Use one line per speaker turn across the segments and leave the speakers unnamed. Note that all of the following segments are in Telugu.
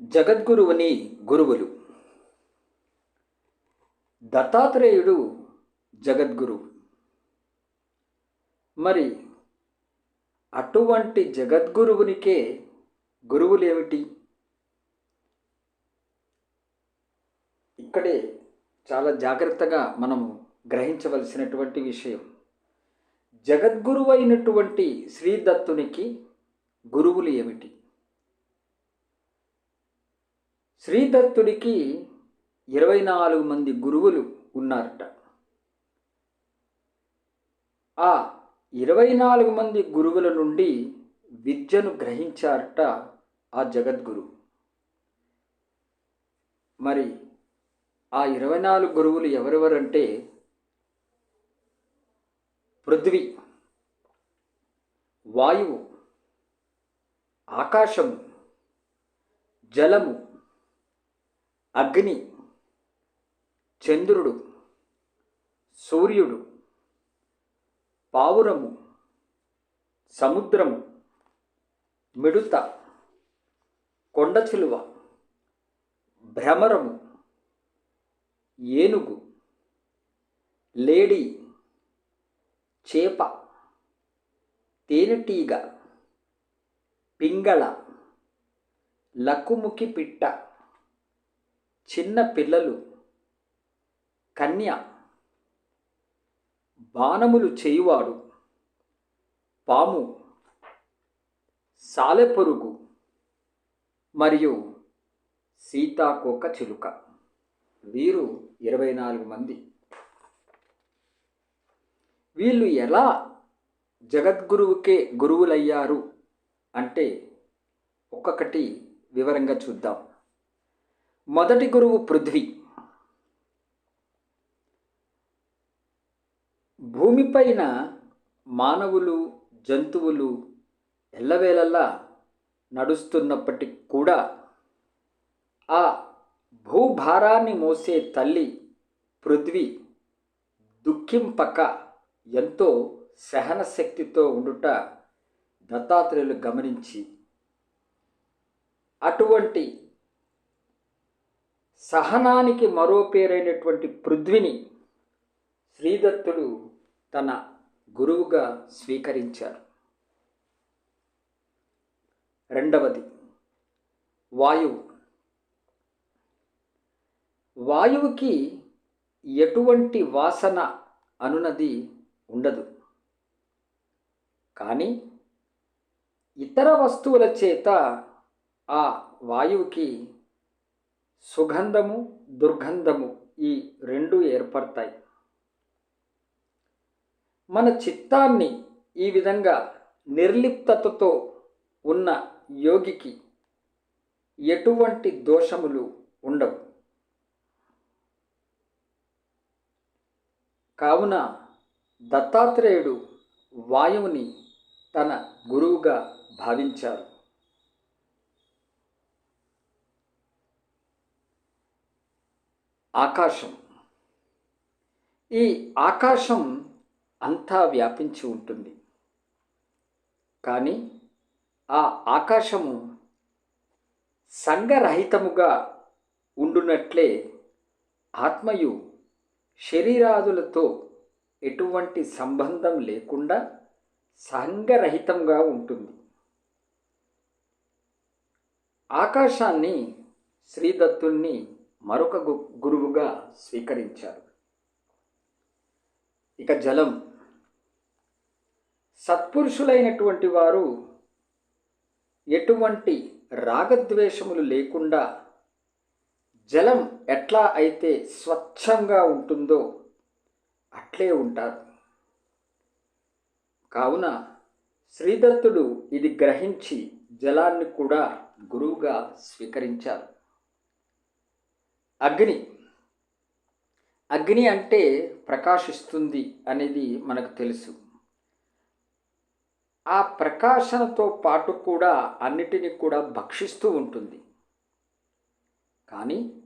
జగద్గురువుని గురువులు. దత్తాత్రేయుడు జగద్గురువు. మరి అటువంటి జగద్గురువునికే గురువులేమిటి? ఇక్కడే చాలా జాగ్రత్తగా మనం గ్రహించవలసినటువంటి విషయం. జగద్గురువైనటువంటి శ్రీదత్తునికి గురువులు ఏమిటి? శ్రీదత్తుడికి ఇరవై నాలుగు మంది గురువులు ఉన్నారట. ఆ ఇరవై నాలుగు మంది గురువుల నుండి విద్యను గ్రహించారట ఆ జగద్గురు. మరి ఆ ఇరవై నాలుగు గురువులు ఎవరెవరంటే? పృథ్వీ వాయువు ఆకాశము జలము అగ్ని చంద్రుడు సూర్యుడు పావురము సముద్రము మిడుత కొండ చిలువ భ్రమరము ఏనుగు లేడీ చేప తేనెటీగ పింగళ లక్కుముకి పిట్ట. చిన్న పిల్లలు కన్య బాణములు చేయువాడు పాము సాలెపురుగు మరియు సీతాకోక చిలుక. వీరు ఇరవై నాలుగు మంది. వీళ్ళు ఎలా జగద్గురువుకే గురువులయ్యారు అంటే ఒక్కొక్కటి వివరంగా చూద్దాం. మొదటి గురువు పృథ్వీ. భూమిపైన మానవులు జంతువులు ఎల్లవేళలా నడుస్తున్నప్పటికి కూడా ఆ భూభారాన్ని మోసే తల్లి పృథ్వీ దుఃఖింపక ఎంతో సహనశక్తితో ఉండుట దత్తాత్రేయులు గమనించి అటువంటి సహనానికి మరో పేరైనటువంటి పృథ్విని శ్రీదత్తుడు తన గురువుగా స్వీకరించారు. రెండవది వాయువు. వాయువుకి ఎటువంటి వాసన అనునది ఉండదు. కానీ ఇతర వస్తువుల చేత ఆ వాయువుకి సుగంధము దుర్గంధము ఈ రెండు ఏర్పడతాయి. మన చిత్తాన్ని ఈ విధంగా నిర్లిప్తతతో ఉన్న యోగికి ఎటువంటి దోషములు ఉండవు. కావున దత్తాత్రేయుడు వాయువుని తన గురువుగా భావించారు. ఆకాశం. ఈ ఆకాశం అంతా వ్యాపించి ఉంటుంది. కానీ ఆ ఆకాశము సంగరహితముగా ఉండునట్లే ఆత్మయు శరీరాదులతో ఎటువంటి సంబంధం లేకుండా సంగరహితంగా ఉంటుంది. ఆకాశాన్ని శ్రీదత్తుల్ని మరొక గు- గురువుగా స్వీకరించారు. ఇక జలం. సత్పురుషులైనటువంటి వారు ఎటువంటి రాగద్వేషములు లేకుండా జలం ఎట్లా అయితే స్వచ్ఛంగా ఉంటుందో అట్లే ఉంటారు. కావున శ్రీదత్తుడు ఇది గ్రహించి జలాన్ని కూడా గురువుగా స్వీకరించారు. అగ్ని. అగ్ని అంటే ప్రకాశిస్తుంది అనేది మనకు తెలుసు. ఆ ప్రకాశనతో పాటు కూడా అన్నిటిని కూడా భక్షిస్తూ ఉంటుంది. కానీ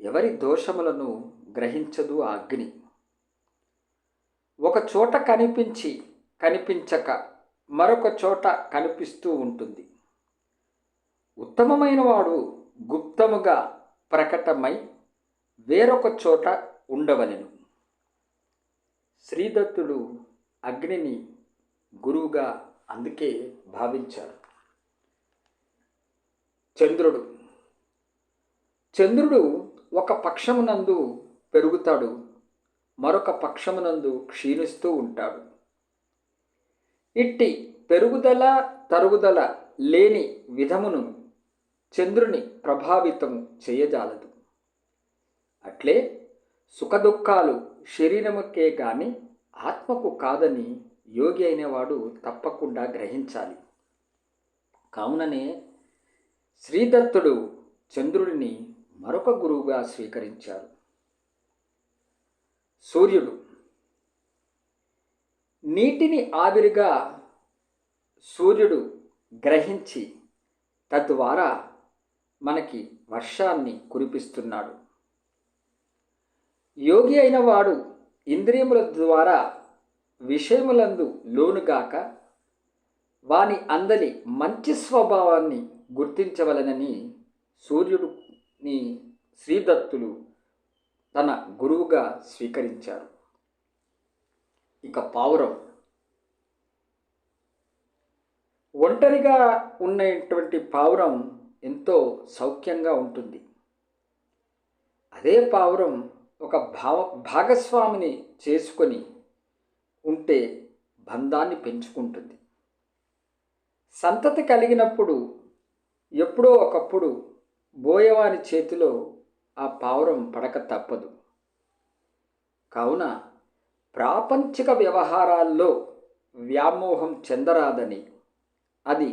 ఎవరి దోషములను గ్రహించదు ఆ అగ్ని. ఒక చోట కనిపించి కనిపించక మరొక చోట కనిపిస్తూ ఉంటుంది. ఉత్తమమైన వాడు గుప్తముగా ప్రకటమై వేరొక చోట ఉండవలెను. శ్రీదత్తుడు అగ్నిని గురువుగా అందుకే భావించారు చంద్రుడు. చంద్రుడు ఒక పక్షమునందు పెరుగుతాడు మరొక పక్షమునందు క్షీణిస్తూ ఉంటాడు. ఇట్టి పెరుగుదల తరుగుదల లేని విధమును చంద్రుని ప్రభావితం చేయజాలదు. అట్లే సుఖదుఖాలు శరీరముకే గాని ఆత్మకు కాదని యోగి అయినవాడు తప్పకుండా గ్రహించాలి. కావుననే శ్రీదత్తుడు చంద్రుడిని మరొక గురువుగా స్వీకరించారు. సూర్యుడు నీటిని ఆవిరిగా సూర్యుడు గ్రహించి తద్వారా మనకి వర్షాన్ని కురిపిస్తున్నాడు. యోగి అయిన వాడు ఇంద్రియముల ద్వారా విషయములందు లోనుగాక వాని అందలి మంచి స్వభావాన్ని గుర్తించవలనని సూర్యుడుని శ్రీదత్తులు తన గురువుగా స్వీకరించారు. ఇక పావురం. ఒంటరిగా ఉన్నటువంటి పావురం ఎంతో సౌఖ్యంగా ఉంటుంది. అదే పావురం ఒక భావ భాగస్వామిని చేసుకొని ఉంటే బంధాన్ని పెంచుకుంటుంది. సంతతి కలిగినప్పుడు ఎప్పుడో ఒకప్పుడు బోయవాని చేతిలో ఆ పావురం పడక తప్పదు. కావున ప్రాపంచిక వ్యవహారాల్లో వ్యామోహం చెందరాదని అది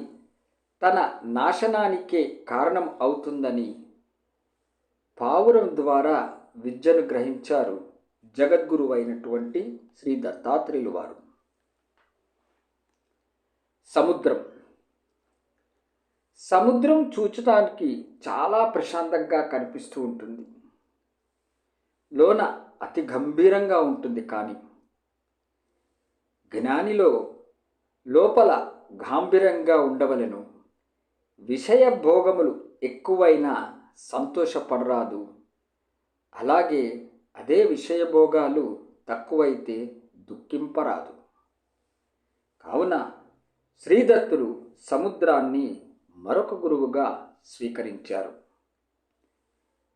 తన నాశనానికే కారణం అవుతుందని పావురం ద్వారా విద్యను గ్రహించారు జగద్గురువైనటువంటి శ్రీ దత్తాత్రేయులు వారు. సముద్రం. సముద్రం చూచడానికి చాలా ప్రశాంతంగా కనిపిస్తూ ఉంటుంది. లోన అతి గంభీరంగా ఉంటుంది కానీ జ్ఞానిలో లోపల గాంభీరంగా ఉండవలెను. విషయ భోగములు ఎక్కువైనా సంతోషపడరాదు. అలాగే అదే విషయభోగాలు తక్కువైతే దుఃఖింపరాదు. కావున శ్రీదత్తుడు సముద్రాన్ని మరొక గురువుగా స్వీకరించారు.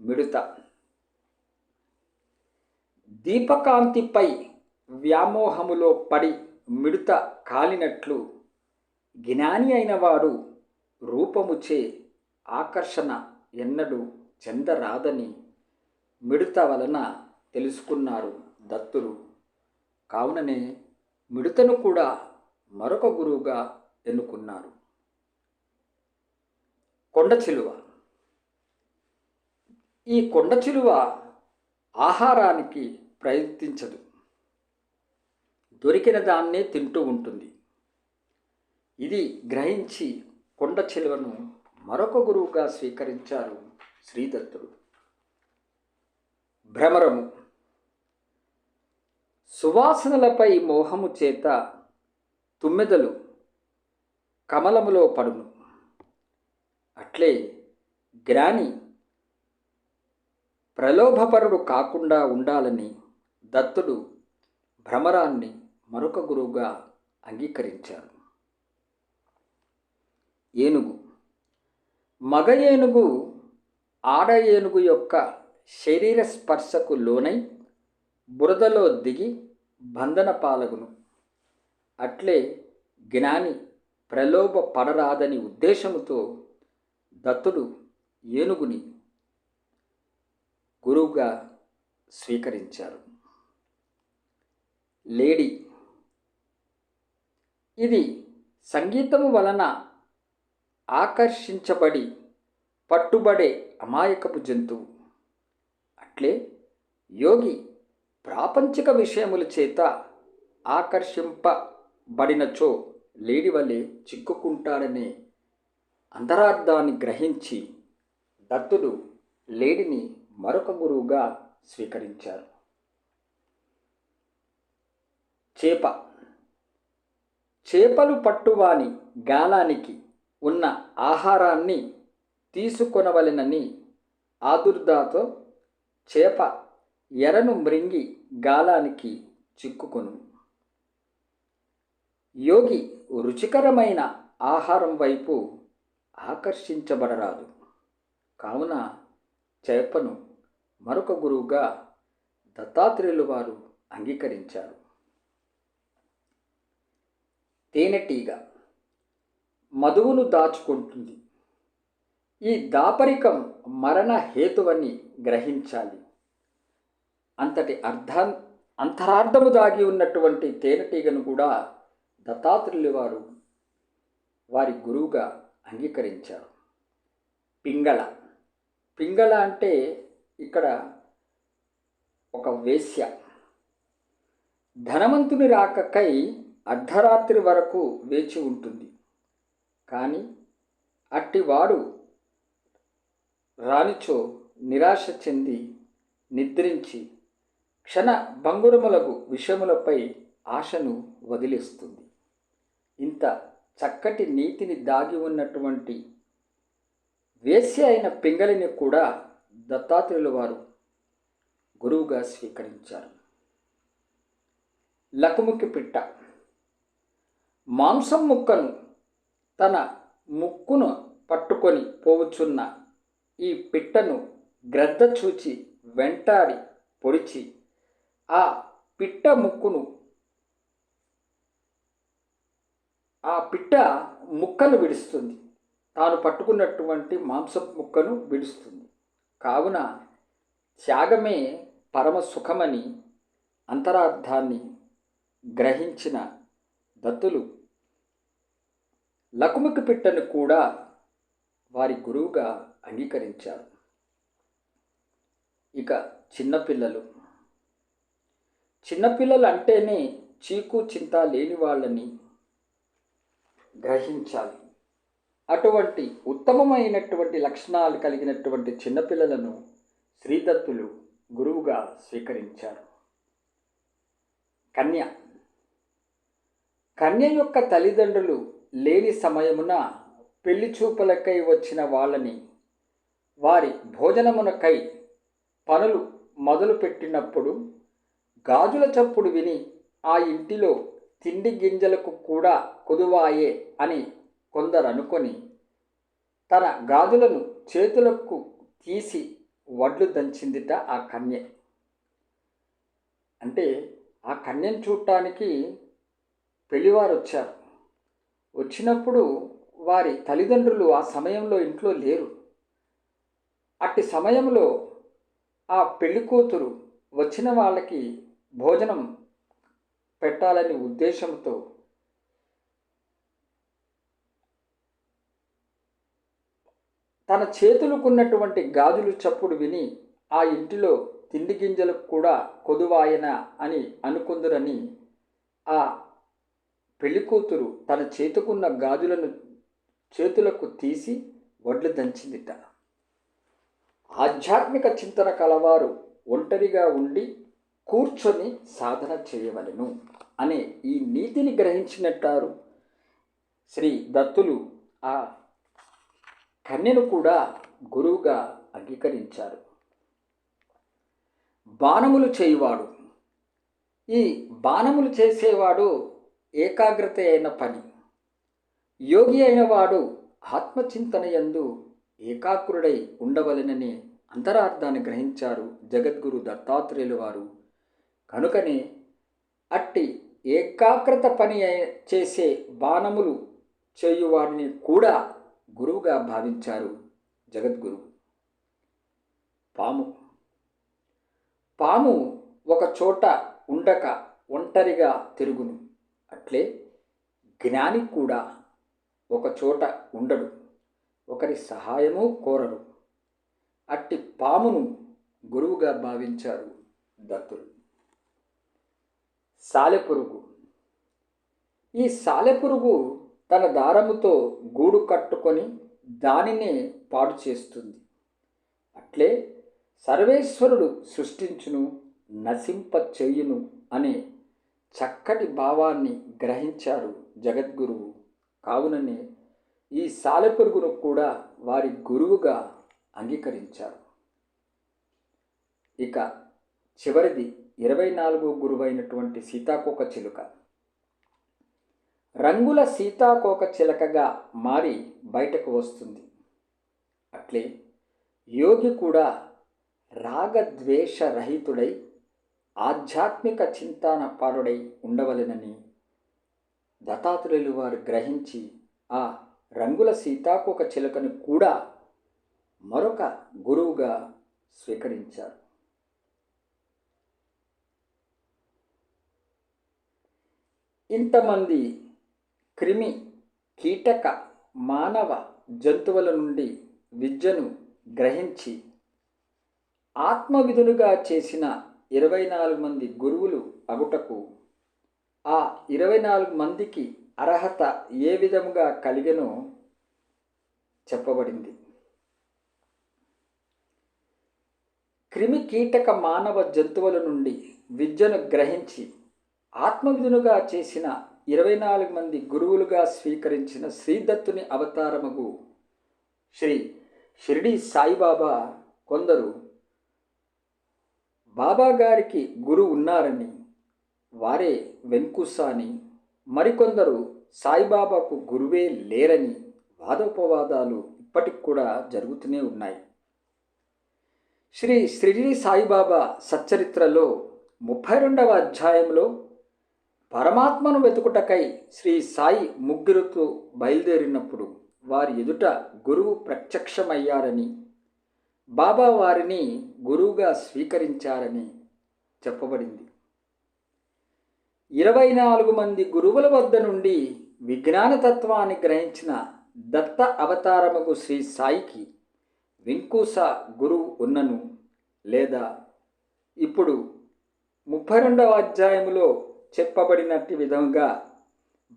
మిడత. దీపకాంతిపై వ్యామోహములో పడి మిడత కాలినట్లు జ్ఞాని అయిన వాడు రూపముచే ఆకర్షణ ఎన్నడూ చెందరాదని మిడత వలన తెలుసుకున్నారు దత్తులు. కావుననే మిడతను కూడా మరొక గురువుగా ఎన్నుకున్నారు. కొండ చిలువ. ఈ కొండ చిలువ ఆహారానికి ప్రయత్నించదు. దొరికిన దాన్నే తింటూ ఉంటుంది. ఇది గ్రహించి కొండ చిలువను మరొక గురువుగా స్వీకరించారు శ్రీదత్తుడు. భ్రమరము. సువాసనలపై మోహము చేత తుమ్మెదలు కమలములో పడును. అట్లే జ్ఞాని ప్రలోభపరుడు కాకుండా ఉండాలని దత్తుడు భ్రమరాన్ని మరొక గురువుగా అంగీకరించారు. ఏనుగు. మగ ఏనుగు ఆడ ఏనుగు యొక్క శరీర స్పర్శకు లోనై బురదలో దిగి బంధన పాలగును. అట్లే జ్ఞాని ప్రలోభ పడరాదని ఉద్దేశముతో దత్తుడు ఏనుగుని గురువుగా స్వీకరించారు. లేడీ. ఇది సంగీతము వలన ఆకర్షించబడి పట్టుబడే అమాయకపు జంతువు. అట్లే యోగి ప్రాపంచిక విషయముల చేత ఆకర్షింపబడినచో లేడి వలె చిక్కుకుంటాడనే అంతరార్థాన్ని గ్రహించి దత్తుడు లేడిని మరొక గురువుగా స్వీకరించారు. చేప. చేపలు పట్టువాని గాలానికి ఉన్న ఆహారాన్ని తీసుకొనవలెనని ఆదుర్దాతో చేప ఎరను మృంగి గాలానికి చిక్కుకొను. యోగి రుచికరమైన ఆహారం వైపు ఆకర్షించబడరాదు. కావున చేపను మరొక గురువుగా దత్తాత్రేయులు వారు అంగీకరించారు. తేనెటీగ మధువును దాచుకుంటుంది. ఈ దాపరికం మరణ హేతువని గ్రహించాలి. అంతటి అర్థా అంతరార్థము దాగి ఉన్నటువంటి తేనెటీగను కూడా దత్తాత్రేయులు వారు వారి గురువుగా అంగీకరించారు. పింగళ. పింగళ అంటే ఇక్కడ ఒక వేశ్య. ధనవంతుని రాకకై అర్ధరాత్రి వరకు వేచి ఉంటుంది. కానీ అట్టివాడు రానిచో నిరాశ చెంది నిద్రించి క్షణ భంగురములకు విషయములపై ఆశను వదిలేస్తుంది. ఇంత చక్కటి నీతిని దాగి ఉన్నటువంటి వేశ్య అయిన పింగళిని కూడా దత్తాత్రేయుల వారు గురువుగా స్వీకరించారు. లకుముకి పిట్ట. మాంసం ముక్కను తన ముక్కును పట్టుకొని పోవుచున్న ఈ పిట్టను గ్రద్ద చూచి వెంటాడి పొడిచి ఆ పిట్ట ముక్కును ఆ పిట్ట ముక్కను విడుస్తుంది. తాను పట్టుకున్నటువంటి మాంసం ముక్కను విడుస్తుంది. కావున త్యాగమే పరమ సుఖమని అంతరార్థాన్ని గ్రహించిన దత్తులు లకుముకి పిట్టను కూడా వారి గురువుగా అంగీకరించారు. ఇక చిన్నపిల్లలు చిన్నపిల్లలు అంటేనే చీకు చింత లేని వాళ్ళని గ్రహించాలి. అటువంటి ఉత్తమమైనటువంటి లక్షణాలు కలిగినటువంటి చిన్నపిల్లలను శ్రీదత్తులు గురువుగా స్వీకరించారు. కన్య. కన్య యొక్క తల్లిదండ్రులు లేని సమయమున పెళ్ళి చూపులకై వచ్చిన వాళ్ళని వారి భోజనమునకై పనులు మొదలుపెట్టినప్పుడు గాజుల చప్పుడు విని ఆ ఇంటిలో తిండి గింజలకు కూడా కొదువాయే అని కొందరు అనుకొని తన గాజులను చేతులకు తీసి వడ్లు దంచిందిట ఆ కన్య. అంటే ఆ కన్యను చూడటానికి పెళ్ళివారు వచ్చారు వచ్చినప్పుడు వారి తల్లిదండ్రులు ఆ సమయంలో ఇంట్లో లేరు. అట్టి సమయంలో ఆ పెళ్ళి కూతురు వచ్చిన వాళ్ళకి భోజనం పెట్టాలని ఉద్దేశంతో తన చేతులకున్నటువంటి గాజులు చప్పుడు విని ఆ ఇంటిలో తిండి గింజలకు కూడా కొదువాయన అని అనుకుందురని ఆ పెళ్ళికూతురు తన చేతుకున్న గాజులను చేతులకు తీసి వడ్లు దంచిందిట. ఆధ్యాత్మిక చింతన కలవారు ఒంటరిగా ఉండి కూర్చొని సాధన చేయవలెను అనే ఈ నీతిని గ్రహించినట్టారు శ్రీ దత్తులు. ఆ కన్యను కూడా గురువుగా అంగీకరించారు. బాణములు చేయువాడు. ఈ బాణములు చేసేవాడు ఏకాగ్రత అయిన పని. యోగి అయిన వాడు ఆత్మచింతన యందు ఏకాగ్రుడై ఉండవలెనని అంతరార్థాన్ని గ్రహించారు జగద్గురు దత్తాత్రేయులు వారు. కనుకనే అట్టి ఏకాగ్రత పని చేసే బాణములు చేయువాడిని కూడా గురువుగా భావించారు జగద్గురు. పాము. పాము ఒక చోట ఉండక ఒంటరిగా తిరుగును. అట్లే జ్ఞాని కూడా ఒక చోట ఉండడు ఒకరి సహాయము కోరడు అట్టి పామును గురువుగా భావించారు దత్తులు. సాలెపురుగు. ఈ సాలెపురుగు తన దారముతో గూడు కట్టుకొని దానినే పాడు చేస్తుంది. అట్లే సర్వేశ్వరుడు సృష్టించును నశింప చేయును అనే చక్కటి భావాన్ని గ్రహించారు జగద్గురువు. కావుననే ఈ సాలెపురుగును కూడా వారి గురువుగా అంగీకరించారు. ఇక చివరిది ఇరవై నాలుగో గురువైనటువంటి సీతాకోక చిలుక. రంగుల సీతాకోక చిలకగా మారి బయటకు వస్తుంది. అట్లే యోగి కూడా రాగద్వేషరహితుడై ఆధ్యాత్మిక చింతాన పారుడై ఉండవలెనని దత్తాత్రేయులు వారు గ్రహించి ఆ రంగుల సీతాకోక చిలుకను కూడా మరొక గురువుగా స్వీకరించారు. ఇంతమంది క్రిమి కీటక మానవ జంతువుల నుండి విద్యను గ్రహించి ఆత్మవిధులుగా చేసిన ఇరవై నాలుగు మంది గురువులు అగుటకు ఆ ఇరవై నాలుగు మందికి అర్హత ఏ విధముగా కలిగనో చెప్పబడింది. క్రిమి కీటక మానవ జంతువుల నుండి విద్యను గ్రహించి ఆత్మవిధునుగా చేసిన ఇరవై నాలుగు మంది గురువులుగా స్వీకరించిన శ్రీదత్తుని అవతారముగు శ్రీ షిరిడి సాయిబాబా కొందరు బాబా గారికి గురువు ఉన్నారని వారే వెంకుసాని మరికొందరు సాయిబాబాకు గురువే లేరని వాదోపవాదాలు ఇప్పటికి కూడా జరుగుతూనే ఉన్నాయి. శ్రీ షిరిడి సాయిబాబా సచ్చరిత్రలో ముప్పై రెండవ అధ్యాయంలో పరమాత్మను వెతుకుటకై శ్రీ సాయి ముగ్గురుతో బయలుదేరినప్పుడు వారి ఎదుట గురువు ప్రత్యక్షమయ్యారని బాబా వారిని గురువుగా స్వీకరించారని చెప్పబడింది. ఇరవై నాలుగు మంది గురువుల వద్ద నుండి విజ్ఞానతత్వాన్ని గ్రహించిన దత్త అవతారముకు శ్రీ సాయికి వింకూస గురువు ఉన్నను లేదా ఇప్పుడు ముప్పై రెండవ అధ్యాయములో చెప్పబడినట్టు విధంగా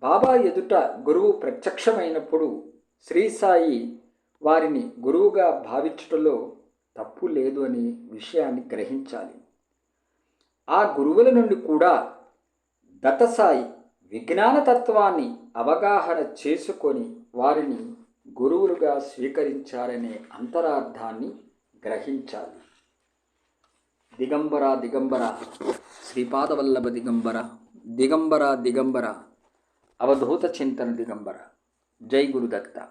బాబా ఎదుట గురువు ప్రత్యక్షమైనప్పుడు శ్రీ సాయి వారిని గురువుగా భావించటంలో తప్పు లేదు అని విషయాన్ని గ్రహించాలి. ఆ గురువుల నుండి కూడా దత్తసాయి విజ్ఞానతత్వాన్ని అవగాహన చేసుకొని వారిని గురువులుగా స్వీకరించారనే అంతరార్థాన్ని గ్రహించాలి. దిగంబర దిగంబర శ్రీపాదవల్లభ దిగంబర దిగంబర దిగంబర అవధూత చింతన దిగంబర. జై గురుదత్త.